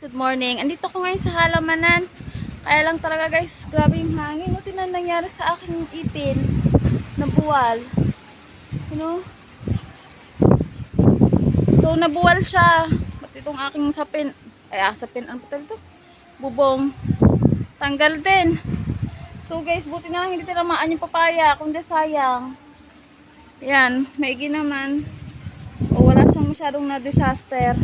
Good morning. Andito ko ngayon sa halamanan. Kaya lang talaga guys, grabe yung hangin. Ano tinan nangyari sa aking ipin na buwal. You know? So, nabuwal siya. Ba't itong aking sapin, ay ah, sapin, ano pa ito? Bubong. Tanggal din. So guys, buti na lang hindi tinamaan yung papaya. Kundi sayang. Yan, maigi naman. O wala siyang masyadong na disaster.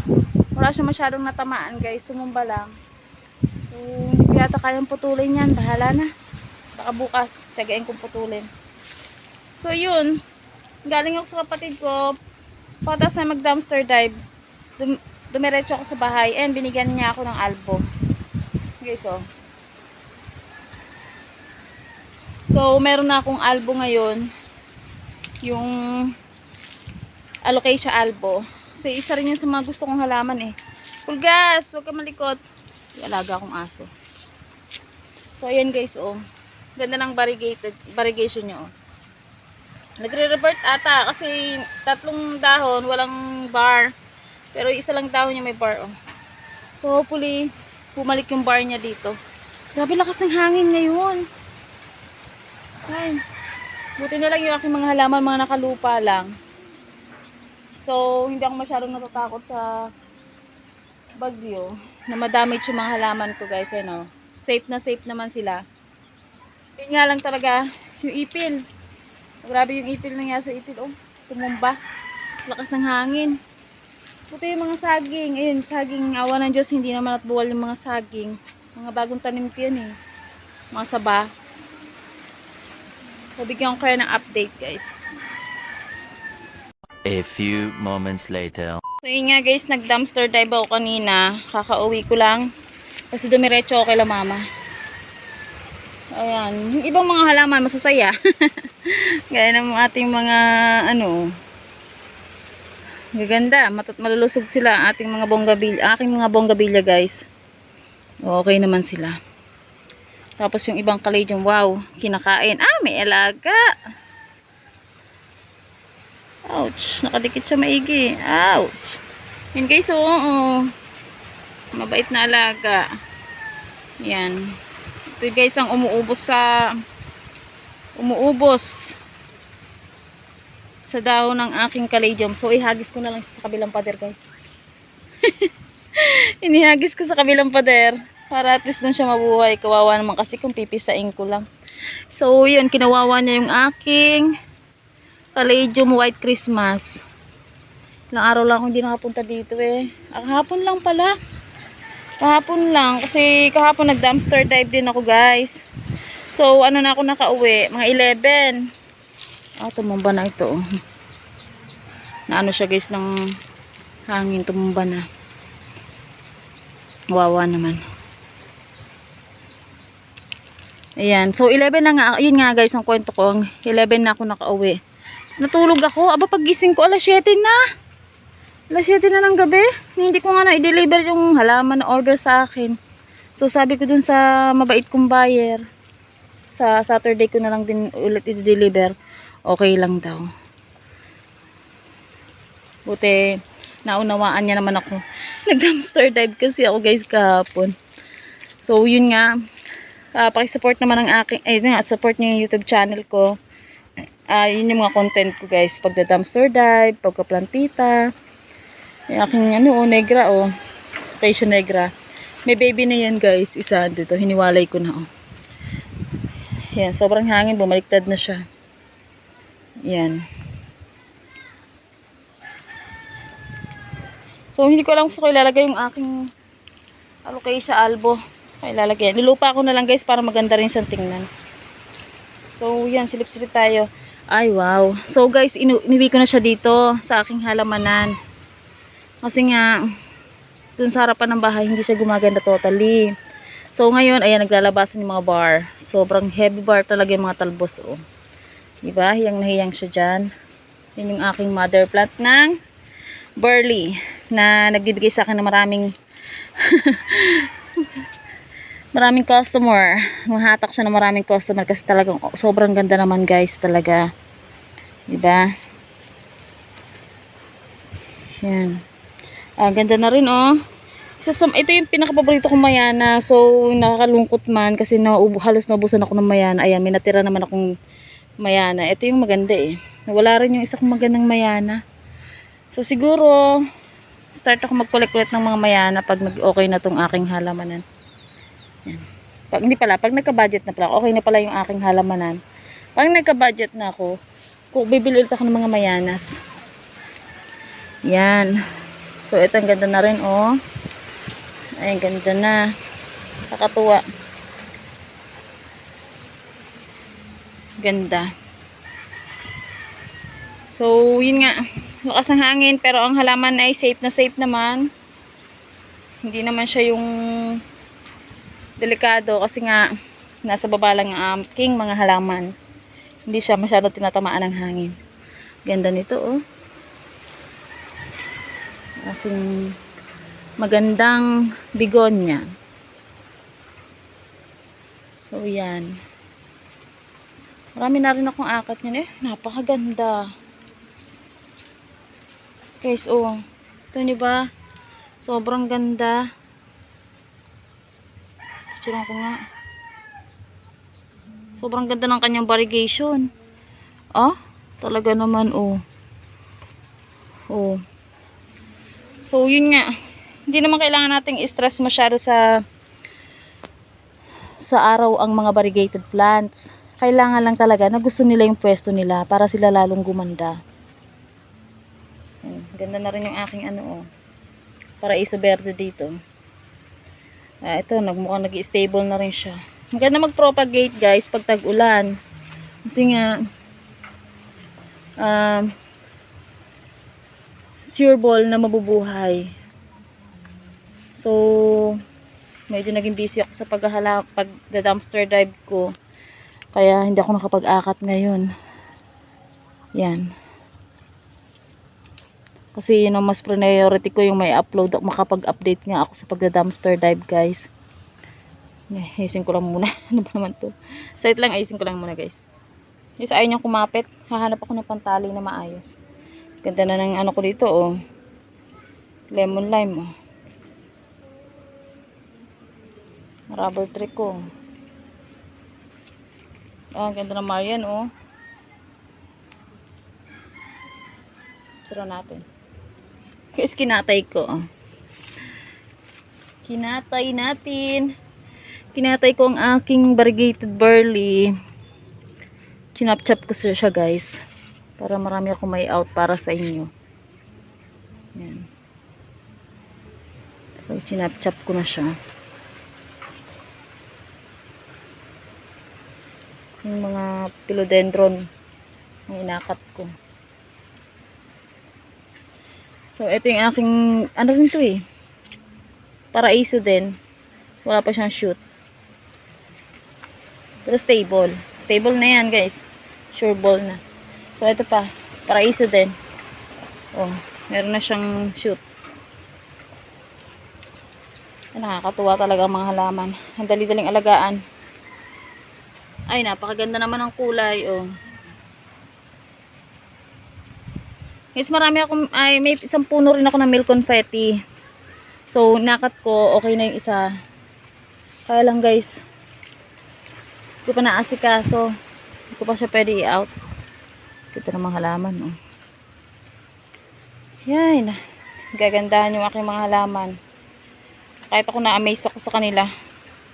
Wala siyang masyadong natamaan guys. Tumumba lang. So, hindi yata kayang putulin yan. Bahala na. Baka bukas, tiyagain kong putulin. So, yun. Galing ako sa kapatid ko. Pagkatapos na mag-dumpster dive, dum dumiretso ako sa bahay and binigyan niya ako ng albo. Guys, oh. So, meron na akong albo ngayon. Yung alocasia albo. Kasi isa rin yun sa mga gusto kong halaman eh. Pulgas, huwag ka malikot. Alaga akong aso. So, ayan guys, oh. Ganda ng variegated, variegation niya, oh. Nagre-revert ata kasi tatlong dahon, walang bar. Pero isa lang dahon niya may bar, oh. So, hopefully, bumalik yung bar niya dito. Grabe lakas ng hangin ngayon. Ay. Buti na lang yung aking mga halaman, mga nakalupa lang. So, hindi ako masyadong natatakot sa bagyo na madamage yung mga halaman ko guys. Ano, safe na safe naman sila. Yun nga lang talaga, yung ipil. Grabe yung ipil nangyari sa ipil. Oh, tumumba. Lakas ng hangin. Buti yung mga saging. Ayun, saging. Awa ng Diyos, hindi naman at buwal yung mga saging. Mga bagong tanim ko yun eh. Mga saba. So, bigyan ko kayo ng update guys. A few moments later. So yun nga guys, nag dumpster dive ako kanina. Kakauwi ko lang. Kasi dumiretso ako kay la mama. Ayan. Yung ibang mga halaman masasaya. Gaya ng ating mga ano. Gaganda. Matat malulusog sila. Ating mga bonggabilya. Aking mga bonggabilya guys. Okay naman sila. Tapos yung ibang kaladium, wow, kinakain. Ah, may alaga. Ouch. Nakadikit siya maigi. Ouch. Yan guys, oo. oo. Mabait na alaga. Yan. Ito guys ang umuubos sa umuubos sa dahon ng aking caladium. So, ihagis ko na lang sa kabilang pader guys. Inihagis ko sa kabilang pader para at least doon siya mabuhay. Kawawa naman kasi kung pipisain ko lang. So, yun. Kinawawa niya yung aking Palladium White Christmas. Ilang araw lang ako hindi nakapunta dito eh. Ah, kahapon lang pala. Kahapon lang. Kasi kahapon nag-dumpster dive din ako guys. So, ano na ako nakauwi? Mga 11. Ah, tumumba na ito. oh. Naano siya guys ng hangin. Tumumba na. Wawa naman. Ayan. So, 11 na nga. Yun nga guys, ang kwento ko. 11 na ako nakauwi. Natulog ako. Aba, pagising ko, alas 7 na. Alas 7 na ng gabi. Hindi ko nga na-deliver yung halaman na order sa akin. So, sabi ko dun sa mabait kong buyer, sa Saturday ko na lang din ulit i-deliver. Okay lang daw. Buti, naunawaan niya naman ako. Nag-dumpster dive kasi ako guys kahapon. So, yun nga. Uh, pakisupport naman ang aking, eh, nga, support niyo yung YouTube channel ko ah yun yung mga content ko guys. Pagda dumpster dive pagka-plantita. Yung aking ano oh negra oh. Acacia negra. May baby na yan guys. Isa dito. Hiniwalay ko na oh. Yan sobrang hangin. Bumaliktad na siya. Yan. So hindi ko alam kung ilalagay yung aking alocasia albo. Kaya ilalagay? Nilupa ko na lang guys para maganda rin siyang tingnan. So yan silip-silip tayo ay, wow. So, guys, iniwi ko na siya dito sa aking halamanan. Kasi nga, dun sa harapan ng bahay, hindi siya gumaganda totally. So, ngayon, ayan, naglalabasan yung mga bar. Sobrang heavy bar talaga yung mga talbos, oh. Diba? Hiyang nahiyang siya dyan. Yun yung aking mother plant ng burley na nagbibigay sa akin ng maraming maraming customer. Mahatak siya ng maraming customer kasi talagang sobrang ganda naman guys talaga. 'Di ba? Yan. Ah, ganda na rin oh. Isa sa, ito yung pinaka-paborito kong mayana. So, nakakalungkot man kasi naubo, halos naubusan ako ng mayana. Ayan, may natira naman akong mayana. Ito yung maganda eh. Wala rin yung isa kong magandang mayana. So, siguro, start ako mag-collect ulit ng mga mayana pag nag-okay na tong aking halamanan. Yan. Pag, hindi pala, pag nagka-budget na pala, okay na pala yung aking halamanan. Pag nagka-budget na ako, kung bibili ulit ako ng mga mayanas. Yan. So, ito ang ganda na rin, oh. Ay, ganda na. Kakatuwa. Ganda. So, yun nga. Lakas ng hangin, pero ang halaman ay safe na safe naman. Hindi naman siya yung delikado kasi nga nasa baba lang ang aking mga halaman. Hindi siya masyado tinatamaan ng hangin. Ganda nito, oh. Aking magandang bigonya. So, yan. Marami na rin akong akat niyan eh. Napakaganda. Guys, oh. Ito nyo ba? Sobrang ganda. Picture ko nga. Sobrang ganda ng kanyang variegation. Ah, talaga naman, oh. Oh. So, yun nga. Hindi naman kailangan nating i-stress masyado sa sa araw ang mga variegated plants. Kailangan lang talaga na gusto nila yung pwesto nila para sila lalong gumanda. Ayan, ganda na rin yung aking ano oh. Paraiso verde dito. Ah, ito, nagmukhang nag-stable na rin siya. Maganda mag-propagate guys pag tag-ulan. Kasi nga um, sure ball na mabubuhay. So, medyo naging busy ako sa paghahala, pag dumpster dive ko. Kaya hindi ako nakapag-akat ngayon. Yan. Kasi yun ang mas priority ko yung may upload ako, makapag-update nga ako sa pagda-dumpster dive guys. Eh, ayusin ko lang muna. ano ba naman to? Site lang, ayusin ko lang muna guys. Yes, ayaw niyang kumapit. Hahanap ako ng pantali na maayos. Ganda na ng ano ko dito, oh. Lemon lime, oh. Rubber trick ko. Ah, ganda ng Marian, oh. Sira natin. Guys, kinatay ko. Kinatay natin. Kinatay ko ang aking variegated barley. Chinap-chop ko siya, guys. Para marami ako may out para sa inyo. Yan. So, chinap-chop ko na siya. Yung mga philodendron ang inakat ko. So, ito yung aking, ano rin to eh. Paraiso din. Wala pa siyang shoot. Pero stable. Stable na yan, guys. Sure ball na. So, ito pa. Paraiso din. Oh, meron na siyang shoot. Nakakatuwa talaga ang mga halaman. Ang dali-daling alagaan. Ay, napakaganda naman ng kulay, oh. Guys, marami akong, ay, may isang puno rin ako ng milk confetti. So, nakat ko, okay na yung isa. Kaya lang, guys, hindi ko pa naasikaso. Hindi ko pa siya pwede i-out. Ito namang halaman, oh. Yan. Gagandahan yung aking mga halaman. Kahit ako na-amaze ako sa kanila.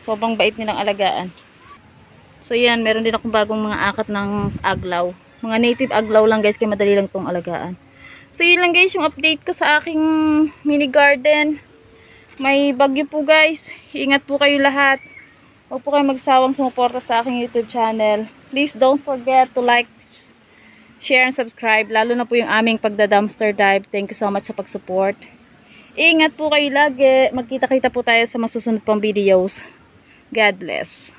Sobrang bait nilang alagaan. So yan, meron din akong bagong mga akat ng aglaw. Mga native aglaw lang guys, kaya madali lang tong alagaan. So yun lang guys, yung update ko sa aking mini garden. May bagyo po guys. Ingat po kayo lahat. Huwag po kayo magsawang sumuporta sa aking YouTube channel. Please don't forget to like, share, and subscribe. Lalo na po yung aming pagda-dumpster dive. Thank you so much sa pag-support. Ingat po kayo lagi. Magkita-kita po tayo sa masusunod pang videos. God bless.